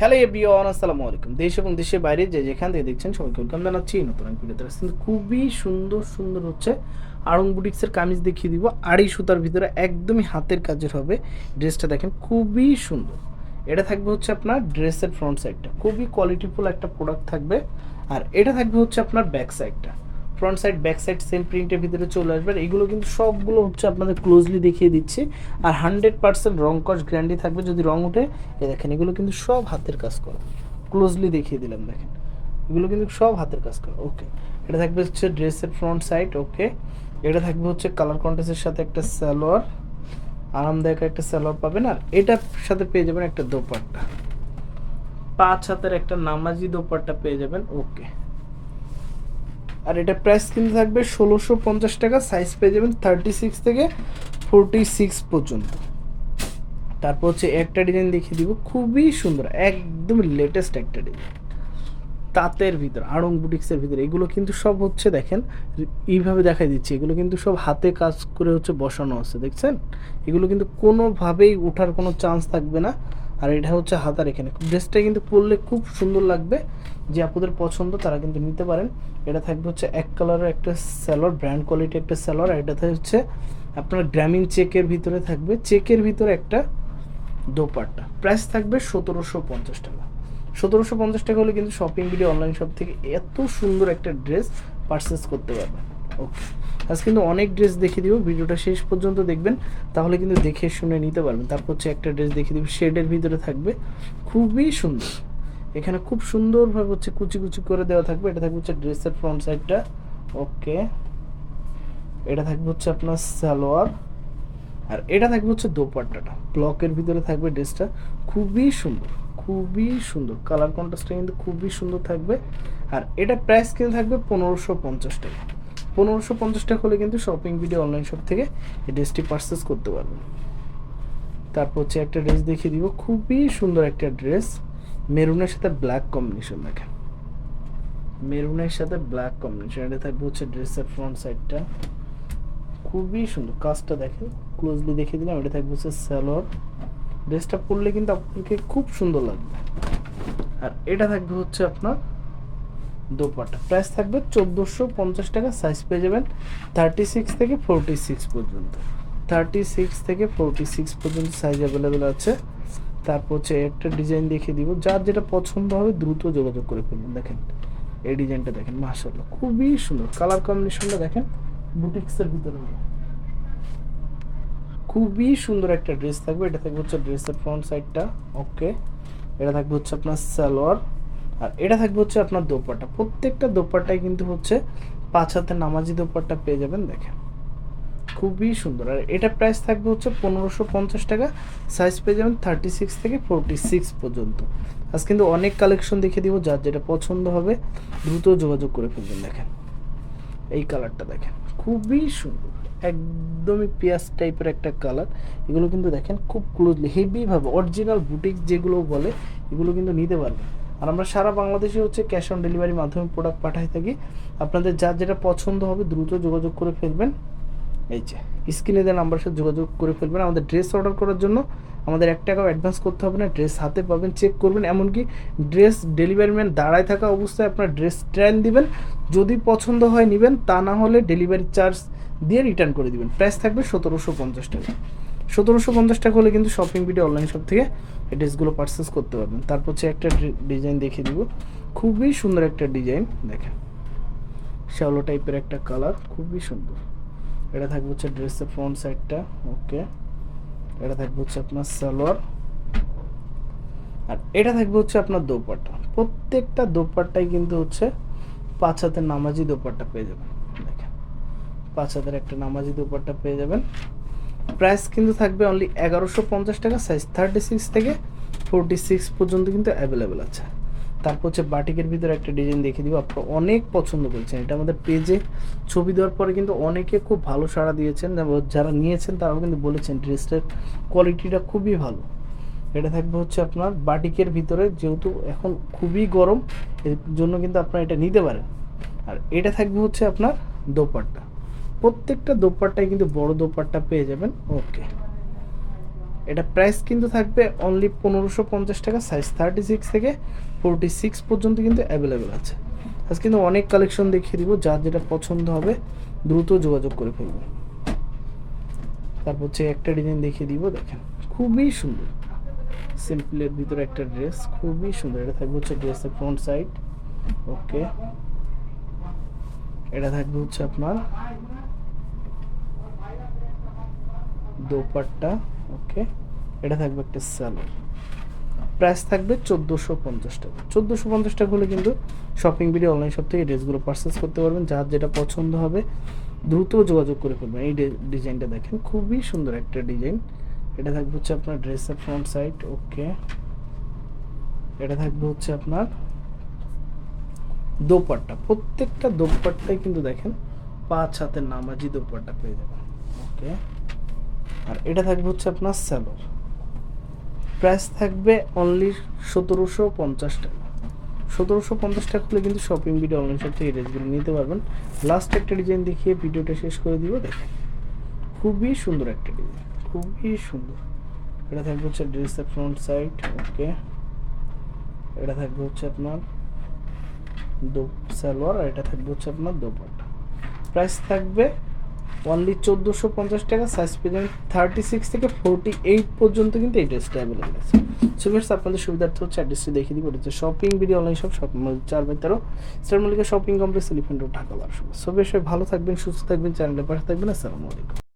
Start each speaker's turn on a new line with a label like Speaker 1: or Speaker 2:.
Speaker 1: Hello everyone আসসালামু আলাইকুম। দেশ এবং দেশের বাইরে যে যেখান থেকে দেখছেন সবাইকে ওয়েলকাম জানাচ্ছি নতুন এক ভিডিওতে। কিন্তু খুবই সুন্দর সুন্দর হচ্ছে আড়ং বুটিক্সের কামিজ দেখিয়ে দিব। আড়াই সুতার ভিতরে একদমই হাতের কাজের হবে। ড্রেসটা দেখেন, খুবই সুন্দর। এটা থাকবে হচ্ছে আপনার ড্রেসের ফ্রন্ট সাইডটা খুবই কোয়ালিটিফুল একটা প্রোডাক্ট থাকবে। আর এটা থাকবে হচ্ছে আপনার ব্যাক সাইডটা front side back side same প্রিন্টের ভিতরে চলে আসবে। এগুলো কিন্তু সবগুলো হচ্ছে আপনাদের ক্লোজলি দেখিয়ে দিচ্ছি। আর হান্ড্রেড পার্সেন্ট রং কস গ্যারান্টি থাকবে। যদি রং উঠে এ দেখেন, এগুলো কিন্তু সব হাতের কাজ করা। ক্লোজলি দেখিয়ে দিলাম, দেখেন। এগুলো কিন্তু সব হাতের কাজ করা। ওকে এটা থাকবে হচ্ছে ড্রেসের ফ্রন্ট সাইড ওকে এটা থাকবে হচ্ছে কালার কন্ট্রাস্টের সাথে একটা স্যালোয়ার আরামদায়ক একটা স্যালোয়ার পাবেন। আর এটার সাথে পেয়ে যাবেন একটা দোপাট্টা। পাঁচ হাতের একটা নামাজি দোপাট্টা পেয়ে যাবেন। ওকে আর এটা প্রাইস কিন্তু থাকবে ষোলোশো পঞ্চাশ টাকা সাইজ পেয়ে যাবেন থার্টি সিক্স থেকে ফোরটি সিক্স পর্যন্ত। তারপর হচ্ছে একটা ডিজাইন দেখিয়ে দিব, খুবই সুন্দর, একদম লেটেস্ট একটা ডিজাইন তাঁতের ভিতর, আড়ং বুটিক্সের ভিতরে, এগুলো কিন্তু সব হচ্ছে দেখেন, এইভাবে দেখাই দিচ্ছি, এগুলো কিন্তু সব হাতে কাজ করে হচ্ছে বসানো আছে, দেখছেন? এগুলো কিন্তু কোনোভাবেই ওঠার কোনো চান্স থাকবে না। আর এটা হচ্ছে হাতার এখানে। ড্রেসটা কিন্তু পরলে খুব সুন্দর লাগবে। যে আপনাদের পছন্দ, তারা কিন্তু নিতে পারেন। এটা থাকবে হচ্ছে এক কালারের একটা স্যালোয়ার ব্র্যান্ড কোয়ালিটি একটা স্যালোয়ার আর এটাতে হচ্ছে আপনার গ্রামীণ চেকের ভিতরে থাকবে। চেকের ভিতরে একটা দোপাট্টা। প্রাইস থাকবে সতেরোশো পঞ্চাশ টাকা। সতেরোশো পঞ্চাশ টাকা হলে কিন্তু শপিং ভিডিও অনলাইন শপ থেকে এত সুন্দর একটা ড্রেস পারচেস করতে পারবেন। ওকে আজ কিন্তু অনেক ড্রেস দেখিয়ে দিব, ভিডিওটা শেষ পর্যন্ত দেখবেন, তাহলে কিন্তু দেখে শুনে নিতে পারবেন। তারপর হচ্ছে একটা ড্রেস দেখিয়ে দিব শেডের ভিতরে থাকবে। খুবই সুন্দর। এখানে খুব সুন্দরভাবে হচ্ছে কুচি কুচি করে দেওয়া থাকবে। এটা থাকবে হচ্ছে ড্রেসের ফ্রন্ট সাইডটা ওকে এটা থাকবে হচ্ছে আপনার সালোয়ার। আর এটা থাকবে হচ্ছে দোপাট্টাটা। ব্লকের ভিতরে থাকবে ড্রেসটা খুবই সুন্দর খুবই সুন্দর। কালার কন্ট্রাস্টটা কিন্তু খুবই সুন্দর থাকবে। আর এটা প্রাইস কিন্তু থাকবে পনেরোশো পঞ্চাশ টাকা। পনেরোশো পঞ্চাশ টাকা হলে কিন্তু শপিং ভিডিও অনলাইন শপ থেকে এই ড্রেসটি পারচেস করতে পারবেন। তারপর হচ্ছে একটা ড্রেস দেখিয়ে দিব। খুবই সুন্দর একটা ড্রেস মেরুনের সাথে ব্ল্যাক কম্বিনেশন দেখেন। মেরুনের সাথে ব্ল্যাক কম্বিনেশন এটা থাকবে হচ্ছে ড্রেসের ফ্রন্ট সাইডটা খুবই সুন্দর। কাজটা দেখেন। ক্লোজলি দেখে দিলাম। এটা থাকবে হচ্ছে স্যালোয়ার ড্রেসটা পরলে কিন্তু আপনাকে খুব সুন্দর লাগবে। আর এটা থাকবে হচ্ছে আপনার দোপাট্টা। প্রাইস থাকবে চোদ্দোশো পঞ্চাশ টাকা সাইজ পেয়ে যাবেন থার্টি সিক্স থেকে ফোরটি সিক্স পর্যন্ত। থার্টি সিক্স থেকে ফোরটি সিক্স পর্যন্ত সাইজ অ্যাভেলেবেল আছে। তারপর হচ্ছে একটা ডিজাইন দেখিয়ে দিব। যার যেটা পছন্দ হবে দ্রুত যোগাযোগ করে ফেলবেন। দেখেন, এই ডিজাইনটা দেখেন মাশাল্লাহ খুবই সুন্দর। কালার কম্বিনেশনটা দেখেন বুটিক্সের ভিতরে খুবই সুন্দর একটা ড্রেস থাকবে। এটা থাকবে হচ্ছে ড্রেসের ফ্রন্ট সাইডটা ওকে এটা থাকবে হচ্ছে আপনার সালোয়ার। আর এটা থাকবে হচ্ছে আপনার দোপাট্টা। প্রত্যেকটা দোপাট্টায় কিন্তু হচ্ছে পাঁচ হাতে নামাজি দোপাট্টা পেয়ে যাবেন, দেখেন। খুবই সুন্দর। আর এটা প্রাইস থাকবে হচ্ছে পনেরোশো পঞ্চাশ টাকা। সাইজ পেয়ে যাবেন থার্টি সিক্স থেকে ফোরটি সিক্স পর্যন্ত। আজ কিন্তু অনেক কালেকশন দেখে দিব, যার যেটা পছন্দ হবে, দ্রুত যোগাযোগ করে ফেলবেন, দেখেন। এই কালারটা দেখেন। খুবই সুন্দর। একদমই পেঁয়াজ টাইপের একটা কালার এগুলো কিন্তু দেখেন, খুব ক্লোজলি হেভিভাবে অরিজিনাল বুটিক যেগুলো বলে, এগুলো কিন্তু নিতে পারবেন। আর আমরা সারা বাংলাদেশে হচ্ছে ক্যাশ অন ডেলিভারির মাধ্যমে প্রোডাক্ট পাঠাই থাকি। আপনাদের যার যেটা পছন্দ হবে দ্রুত যোগাযোগ করে ফেলবেন। এই যে স্ক্রিনে দেওয়া নাম্বার সাথে যোগাযোগ করে ফেলবেন। আমাদের ড্রেস অর্ডার করার জন্য আমাদের এক টাকাও অ্যাডভান্স করতে হবে না। ড্রেস হাতে পাবেন চেক করবেন। এমনকি ড্রেস ডেলিভারি ম্যান দাঁড়ায় থাকা অবস্থায় আপনার ড্রেস ট্রেন দিবেন। যদি পছন্দ হয় নেবেন, তা না হলে ডেলিভারি চার্জ দিয়ে রিটার্ন করে দিবেন। প্রাইস থাকবে সতেরোশো পঞ্চাশ টাকা। সতেরোশো পঞ্চাশ টাকা হলে কিন্তু শপিং ভিডিও অনলাইন শপ থেকে এই ড্রেসগুলো পারচেস করতে পারবেন। তারপর হচ্ছে একটা ডিজাইন দেখিয়ে দিব। খুবই সুন্দর একটা ডিজাইন দেখেন। শ্যালো টাইপের একটা কালার খুবই সুন্দর। এটা থাকবে হচ্ছে ড্রেসের ফ্রন্ট সাইডটা ওকে এটা থাকবে হচ্ছে আপনার সালোয়ার। আর এটা থাকবে হচ্ছে আপনার দোপাট্টা। প্রত্যেকটা দোপাট্টাই কিন্তু হচ্ছে পাঁচ হাতের নামাজি দোপাট্টা পেয়ে যাবেন, দেখেন। পাঁচ হাতের একটা নামাজি দোপাট্টা পেয়ে যাবেন। প্রাইস কিন্তু থাকবে অনলি এগারোশো পঞ্চাশ টাকা সাইজ থার্টি সিক্স থেকে ফোরটি সিক্স পর্যন্ত কিন্তু অ্যাভেলেবেল আছে। তারপর হচ্ছে বাটিকের ভিতরে একটা ডিজাইন দেখিয়ে দিব, আপনারা অনেক পছন্দ করেছেন। এটা আমাদের পেজে ছবি দেওয়ার পরে কিন্তু অনেকে খুব ভালো সাড়া দিয়েছেন। যারা নিয়েছেন তারাও কিন্তু বলেছেন ড্রেসটার কোয়ালিটিটা খুবই ভালো। এটা থাকবে হচ্ছে আপনার বাটিকের ভিতরে, যেহেতু এখন খুবই গরম, এর জন্য কিন্তু আপনারা এটা নিতে পারেন। আর এটা থাকবে হচ্ছে আপনার দোপাট্টা। প্রত্যেকটা দোপাট্টায় কিন্তু বড় দোপাট্টা পেয়ে যাবেন। ওকে এটা প্রাইস কিন্তু থাকবে অনলি পনেরোশো পঞ্চাশ টাকা সাইজ থার্টি সিক্স থেকে ফোরটি সিক্স পর্যন্ত কিন্তু অ্যাভেলেবেল আছে। আজকে কিন্তু অনেক কালেকশন দেখিয়ে দিব, যার যেটা পছন্দ হবে, দ্রুত যোগাযোগ করে ফেলব তারপর হচ্ছে একটা ডিজাইন দেখিয়ে দিব, দেখেন। খুবই সুন্দর। সিম্পলের ভিতরে একটা ড্রেস খুবই সুন্দর। এটা থাকবে হচ্ছে ড্রেসের ফ্রন্ট সাইড ওকে এটা থাকবে হচ্ছে আপনার দোপাট্টা ওকে এটা থাকবে একটা স্যালোর প্রাইস থাকবে চোদ্দোশো পঞ্চাশ টাকা। চোদ্দোশো পঞ্চাশ টাকা হলে কিন্তু শপিং ভিডিও অনলাইন শপ থেকে ড্রেসগুলো পারচেস করতে পারবেন। যার যেটা পছন্দ হবে, দ্রুত যোগাযোগ করে ফেলবেন। এই ডিজাইনটা দেখেন, খুবই সুন্দর একটা ডিজাইন এটা থাকবে হচ্ছে আপনার ড্রেসের ফ্রন্ট সাইড ওকে এটা থাকবে হচ্ছে আপনার দোপাট্টা। প্রত্যেকটা দোপাট্টাই কিন্তু দেখেন, পাঁচ হাতের নামাজি দোপাট্টা পেয়ে যাবেন ওকে আর এটা থাকবে হচ্ছে আপনার স্যালোর প্রাইস থাকবে অনলি সতেরোশো পঞ্চাশ টাকা। সতেরোশো পঞ্চাশ টাকা হলে কিন্তু শপিং ভিডিও অনলাইন শপ থেকে ড্রেসগুলো নিতে পারবেন। লাস্ট একটা ডিজাইন দেখিয়ে ভিডিওটা শেষ করে দিব, দেখেন। খুবই সুন্দর একটা ডিজাইন খুবই সুন্দর। এটা থাকবে হচ্ছে ড্রেসের ফ্রন্ট সাইড ওকে এটা থাকবে হচ্ছে আপনার দো সালোয়ার আর এটা থাকবে হচ্ছে আপনার দোপাট্টা। প্রাইস থাকবে অনলি চোদ্দোশো পঞ্চাশ টাকা সাইজ পেলেন থার্টি সিক্স থেকে ফোরটি এইট পর্যন্ত কিন্তু এই ড্রেসটা অ্যাভেলেবেল আছে। সো ফ্রেন্ডস আপনাদের সুবিধার্থে হচ্ছে অ্যাড্রেসটি দেখিয়ে দিব। এটা হচ্ছে shopping BD online shop shopping চার বাই তেরো। Star shopping complex elephant road Dhaka বারোশো সো বেশ ভালো থাকবেন, সুস্থ থাকবেন চ্যানেলের পাশে থাকবেন। আসসালামু আলাইকুম।